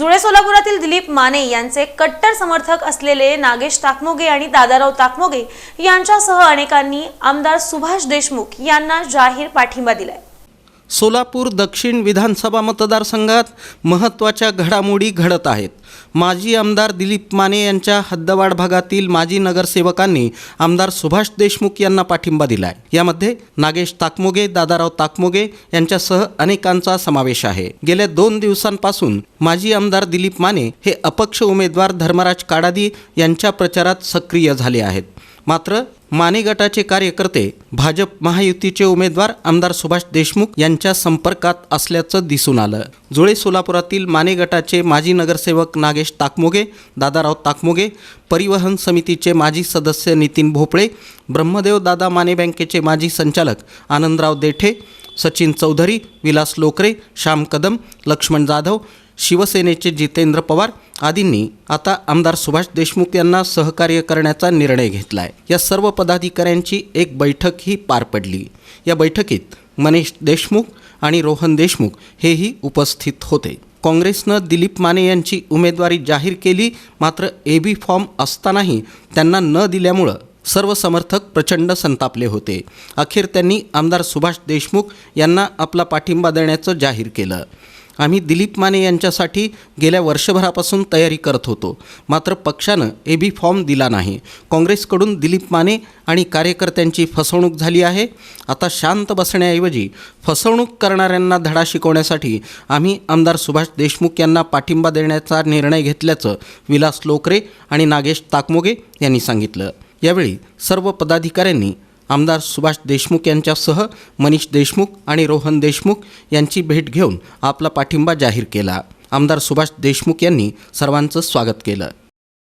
जुळे सोलापुरातील दिलीप माने यांचे कट्टर समर्थक असलेले नागेश ताकमोगे आणि दादाराव ताकमोगे यांच्यासह अनेकांनी आमदार सुभाष देशमुख यांना जाहीर पाठिंबा दिलाय. सोलापूर दक्षिण विधानसभा मतदारसंघात महत्त्वाच्या घडामोडी घडत आहेत. माजी आमदार दिलीप माने यांच्या हद्दवाड भागातील माजी नगरसेवकांनी आमदार सुभाष देशमुख यांना पाठिंबा दिलाय. यामध्ये नागेश ताकमोगे दादाराव ताकमोगे यांच्यासह अनेकांचा समावेश आहे. गेल्या दोन दिवसांपासून माजी आमदार दिलीप माने हे अपक्ष उमेदवार धर्मराज काडादी यांच्या प्रचारात सक्रिय झाले आहेत. मात्र माने गटाचे कार्यकर्ते भाजप महायुतीचे उमेदवार आमदार सुभाष देशमुख यांच्या संपर्कात असल्याचं दिसून आलं. जुळे सोलापुरातील माने गटाचे माजी नगरसेवक नागेश ताकमोगे दादाराव ताकमोगे परिवहन समितीचे माजी सदस्य नितीन भोपळे ब्रह्मदेव दादा माने बँकेचे माजी संचालक आनंदराव देठे सचिन चौधरी विलास लोकरे श्याम कदम लक्ष्मण जाधव शिवसेनेचे जितेंद्र पवार आदींनी आता आमदार सुभाष देशमुख यांना सहकार्य करण्याचा निर्णय घेतला आहे या सर्व पदाधिकाऱ्यांची एक बैठकही पार पडली. या बैठकीत मनीष देशमुख आणि रोहन देशमुख हेही उपस्थित होते. काँग्रेसनं दिलीप माने यांची उमेदवारी जाहीर केली मात्र ए बी फॉर्म असतानाही त्यांना न दिल्यामुळं सर्व समर्थक प्रचंड संतापले होते. अखेर त्यांनी आमदार सुभाष देशमुख यांना आपला पाठिंबा देण्याचं जाहीर केलं. आम्ही दिलीप माने यांच्यासाठी गेल्या वर्षभरापासून तयारी करत होतो. मात्र पक्षानं ए बी फॉर्म दिला नाही. काँग्रेसकडून दिलीप माने आणि कार्यकर्त्यांची फसवणूक झाली आहे. आता शांत बसण्याऐवजी फसवणूक करणाऱ्यांना धडा शिकवण्यासाठी आम्ही आमदार सुभाष देशमुख यांना पाठिंबा देण्याचा निर्णय घेतल्याचं विलास लोकरे आणि नागेश ताकमोगे यांनी सांगितलं. यावेळी सर्व पदाधिकाऱ्यांनी आमदार सुभाष देशमुख यांच्यासह मनीष देशमुख आणि रोहन देशमुख यांची भेट घेऊन आपला पाठिंबा जाहीर केला. आमदार सुभाष देशमुख यांनी सर्वांचं स्वागत केलं.